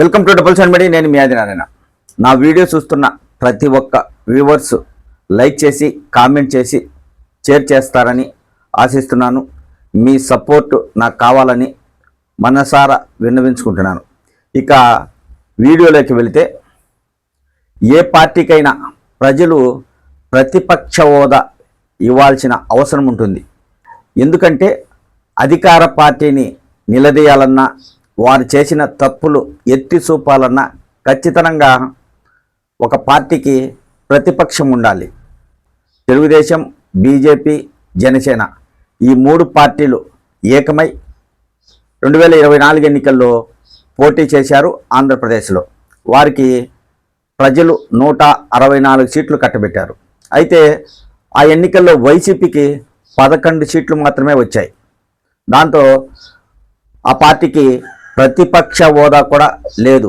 Welcome to double seven నేను మీ ఆది నారాయణ. నా వీడియో చూస్తున్న ప్రతి ఒక్క వ్యూవర్స్ లైక్ చేసి కామెంట్ చేసి షేర్ చేస్తారని ఆశిస్తున్నాను. మీ సపోర్ట్ నాకు కావాలని మనసారా విన్నవించుకుంటున్నాను. ఇక వీడియోలోకి వెళితే ఏ పార్టీకైనా ప్రజలు ప్రతిపక్ష హోదా ఇవ్వాల్సిన అవసరం ఉంటుంది. ఎందుకంటే అధికార పార్టీని నిలదీయాలన్నా వారు చేసిన తప్పులు ఎత్తి చూపాలన్నా ఖచ్చితంగా ఒక పార్టీకి ప్రతిపక్షం ఉండాలి. తెలుగుదేశం బీజేపీ జనసేన ఈ మూడు పార్టీలు ఏకమై రెండు వేల ఇరవై నాలుగు ఎన్నికల్లో పోటీ చేశారు ఆంధ్రప్రదేశ్లో. వారికి ప్రజలు నూట అరవై నాలుగు సీట్లు కట్టబెట్టారు. అయితే ఆ ఎన్నికల్లో వైసీపీకి పదకొండు సీట్లు మాత్రమే వచ్చాయి. దాంతో ఆ పార్టీకి ప్రతిపక్ష హోదా కూడా లేదు.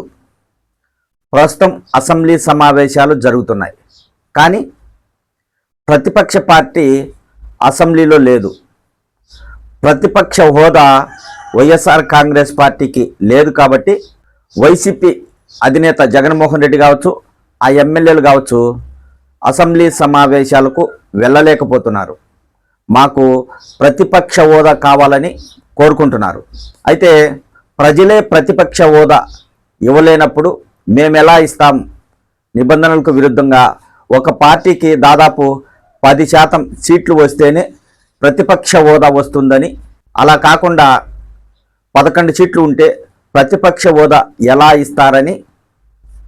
ప్రస్తుతం అసెంబ్లీ సమావేశాలు జరుగుతున్నాయి. కానీ ప్రతిపక్ష పార్టీ అసెంబ్లీలో లేదు. ప్రతిపక్ష హోదా వైఎస్ఆర్ కాంగ్రెస్ పార్టీకి లేదు కాబట్టి వైసీపీ అధినేత జగన్మోహన్ రెడ్డి కావచ్చు ఆ ఎమ్మెల్యేలు కావచ్చు అసెంబ్లీ సమావేశాలకు వెళ్ళలేకపోతున్నారు. మాకు ప్రతిపక్ష హోదా కావాలని కోరుకుంటున్నారు. అయితే ప్రజలే ప్రతిపక్ష హోదా ఇవ్వలేనప్పుడు మేము ఎలా ఇస్తాం? నిబంధనలకు విరుద్ధంగా ఒక పార్టీకి దాదాపు పది శాతం సీట్లు వస్తేనే ప్రతిపక్ష హోదా వస్తుందని. అలా కాకుండా పదకొండు సీట్లు ఉంటే ప్రతిపక్ష హోదా ఎలా ఇస్తారని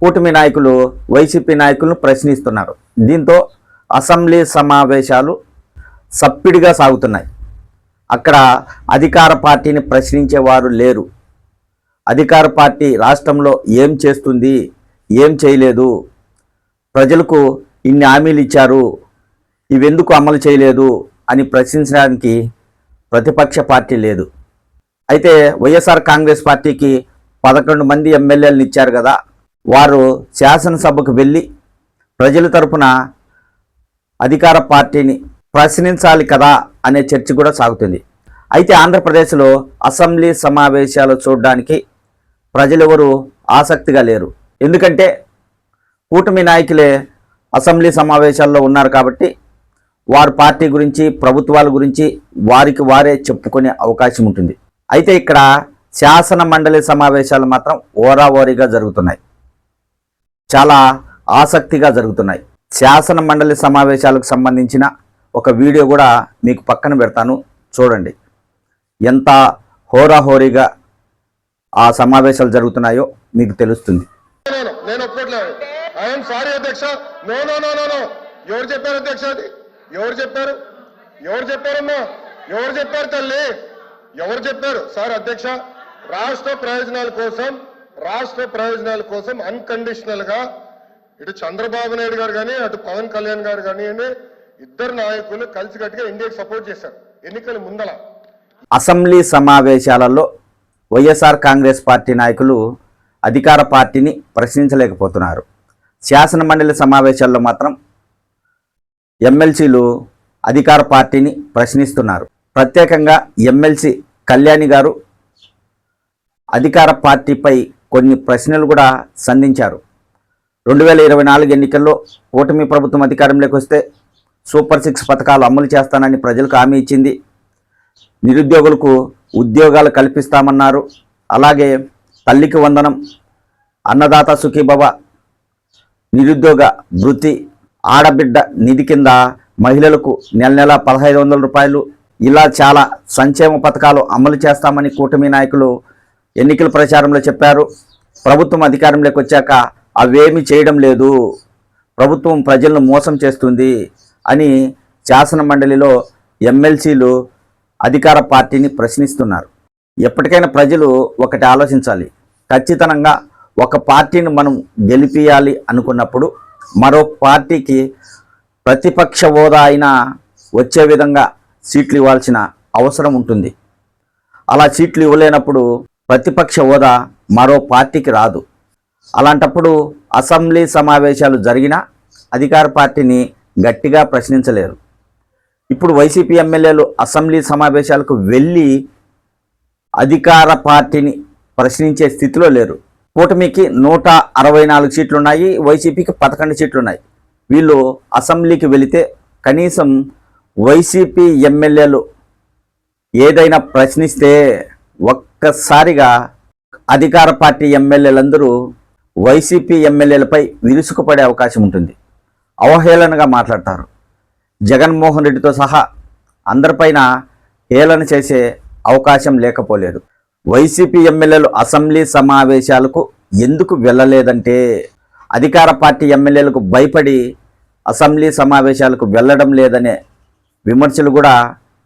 కూటమి నాయకులు వైసీపీ నాయకులను ప్రశ్నిస్తున్నారు. దీంతో అసెంబ్లీ సమావేశాలు సప్పిడిగా సాగుతున్నాయి. అక్కడ అధికార పార్టీని ప్రశ్నించేవారు లేరు. అధికార పార్టీ రాష్ట్రంలో ఏం చేస్తుంది ఏం చేయలేదు ప్రజలకు ఇన్ని హామీలు ఇచ్చారు ఇవెందుకు అమలు చేయలేదు అని ప్రశ్నించడానికి ప్రతిపక్ష పార్టీ లేదు. అయితే వైఎస్ఆర్ కాంగ్రెస్ పార్టీకి పదకొండు మంది ఎమ్మెల్యేలను ఇచ్చారు కదా వారు శాసనసభకు వెళ్ళి ప్రజల తరపున అధికార పార్టీని ప్రశ్నించాలి కదా అనే చర్చ కూడా సాగుతుంది. అయితే ఆంధ్రప్రదేశ్లో అసెంబ్లీ సమావేశాలు చూడడానికి ప్రజలెవరూ ఆసక్తిగా లేరు. ఎందుకంటే కూటమి నాయకులే అసెంబ్లీ సమావేశాల్లో ఉన్నారు కాబట్టి వారి పార్టీ గురించి ప్రభుత్వాల గురించి వారికి వారే చెప్పుకునే అవకాశం ఉంటుంది. అయితే ఇక్కడ శాసన మండలి సమావేశాలు మాత్రం ఓరాఓరీగా జరుగుతున్నాయి. చాలా ఆసక్తిగా జరుగుతున్నాయి. శాసన మండలి సమావేశాలకు సంబంధించిన ఒక వీడియో కూడా మీకు పక్కన పెడతాను. చూడండి. ఎంత హోరాహోరీగా ఆ సమావేశాలు జరుగుతున్నాయో మీకు తెలుస్తుంది. నేను నేను ఒప్పుకోట్లేదు ఐఎమ్ సారీ అధ్యక్ష. No no no no no ఎవరు చెప్పారు అధ్యక్ష అది? ఎవరు చెప్పారు? ఎవరు చెప్పారమ్మా ఎవరు చెప్పారు తల్లి? ఎవరు చెప్పారు? సార్ అధ్యక్ష రాష్ట్ర ప్రయోజనాల కోసం రాష్ట్ర ప్రయోజనాల కోసం అన్కండిషనల్గా ఇటు చంద్రబాబు నాయుడు గారు కానీ అటు పవన్ కళ్యాణ్ గారు కానివ్వండి ఇద్దరు నాయకులు కలిసికట్టుగా ఇండియాకి సపోర్ట్ చేశారు. ఎన్నికల ముందల. అసెంబ్లీ సమావేశాలలో వైఎస్ఆర్ కాంగ్రెస్ పార్టీ నాయకులు అధికార పార్టీని ప్రశ్నించలేకపోతున్నారు. శాసన మండలి సమావేశాల్లో మాత్రం ఎమ్మెల్సీలు అధికార పార్టీని ప్రశ్నిస్తున్నారు. ప్రత్యేకంగా ఎమ్మెల్సీ కళ్యాణి గారు అధికార పార్టీపై కొన్ని ప్రశ్నలు కూడా సంధించారు. రెండు వేల ఇరవై నాలుగు ఎన్నికల్లో ఓటమి ప్రభుత్వం అధికారంలోకి వస్తే సూపర్ సిక్స్ పథకాలు అమలు చేస్తానని ప్రజలకు హామీ ఇచ్చింది. నిరుద్యోగులకు ఉద్యోగాలు కల్పిస్తామన్నారు. అలాగే తల్లికి వందనం అన్నదాత సుఖీభవ నిరుద్యోగ వృత్తి ఆడబిడ్డ నిధి కింద మహిళలకు నెల నెల పదహైదు వందల రూపాయలు. ఇలా చాలా సంక్షేమ పథకాలు అమలు చేస్తామని కూటమి నాయకులు ఎన్నికల ప్రచారంలో చెప్పారు. ప్రభుత్వం అధికారంలోకి వచ్చాక అవేమి చేయడం లేదు. ప్రభుత్వం ప్రజలను మోసం చేస్తుంది అని శాసన మండలిలో ఎమ్మెల్సీలు అధికార పార్టీని ప్రశ్నిస్తున్నారు. ఎప్పటికైనా ప్రజలు ఒకటి ఆలోచించాలి. ఖచ్చితంగా ఒక పార్టీని మనం గెలిపియాలి అనుకున్నప్పుడు మరో పార్టీకి ప్రతిపక్ష హోదా అయినా వచ్చే విధంగా సీట్లు ఇవ్వాల్సిన అవసరం ఉంటుంది. అలా సీట్లు ఇవ్వలేనప్పుడు ప్రతిపక్ష హోదా మరో పార్టీకి రాదు. అలాంటప్పుడు అసెంబ్లీ సమావేశాలు జరిగినా అధికార పార్టీని గట్టిగా ప్రశ్నించలేరు. ఇప్పుడు వైసీపీ ఎమ్మెల్యేలు అసెంబ్లీ సమావేశాలకు వెళ్ళి అధికార పార్టీని ప్రశ్నించే స్థితిలో లేరు. కూటమికి నూట అరవై నాలుగు సీట్లున్నాయి వైసీపీకి పదకొండు సీట్లు ఉన్నాయి వీళ్ళు అసెంబ్లీకి వెళితే కనీసం వైసీపీ ఎమ్మెల్యేలు ఏదైనా ప్రశ్నిస్తే ఒక్కసారిగా అధికార పార్టీ ఎమ్మెల్యేలందరూ వైసీపీ ఎమ్మెల్యేలపై విరుసుకుపడే అవకాశం ఉంటుంది. అవహేళనగా మాట్లాడతారు. జగన్మోహన్ రెడ్డితో సహా అందరిపైన హేళన చేసే అవకాశం లేకపోలేదు. వైసీపీ ఎమ్మెల్యేలు అసెంబ్లీ సమావేశాలకు ఎందుకు వెళ్ళలేదంటే అధికార పార్టీ ఎమ్మెల్యేలకు భయపడి అసెంబ్లీ సమావేశాలకు వెళ్ళడం లేదనే విమర్శలు కూడా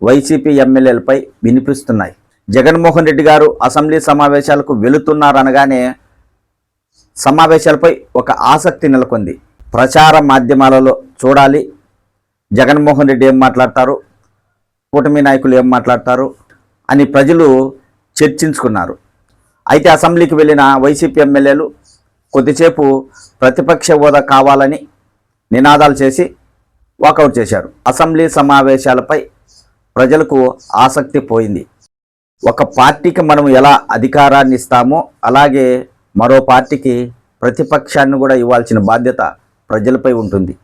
వైసీపీ ఎమ్మెల్యేలపై వినిపిస్తున్నాయి. జగన్మోహన్ రెడ్డి గారు అసెంబ్లీ సమావేశాలకు వెళుతున్నారనగానే సమావేశాలపై ఒక ఆసక్తి నెలకొంది. ప్రచార మాధ్యమాలలో చూడాలి జగన్మోహన్ రెడ్డి ఏం మాట్లాడతారు? కూటమి నాయకులు ఏం మాట్లాడతారు? అని ప్రజలు చర్చించుకున్నారు. అయితే అసెంబ్లీకి వెళ్ళిన వైసీపీ ఎమ్మెల్యేలు కొద్దిసేపు ప్రతిపక్ష హోదా కావాలని నినాదాలు చేసి వాకౌట్ చేశారు. అసెంబ్లీ సమావేశాలపై ప్రజలకు ఆసక్తి పోయింది. ఒక పార్టీకి మనం ఎలా అధికారాన్ని ఇస్తామో అలాగే మరో పార్టీకి ప్రతిపక్షాన్ని కూడా ఇవ్వాల్సిన బాధ్యత ప్రజలపై ఉంటుంది.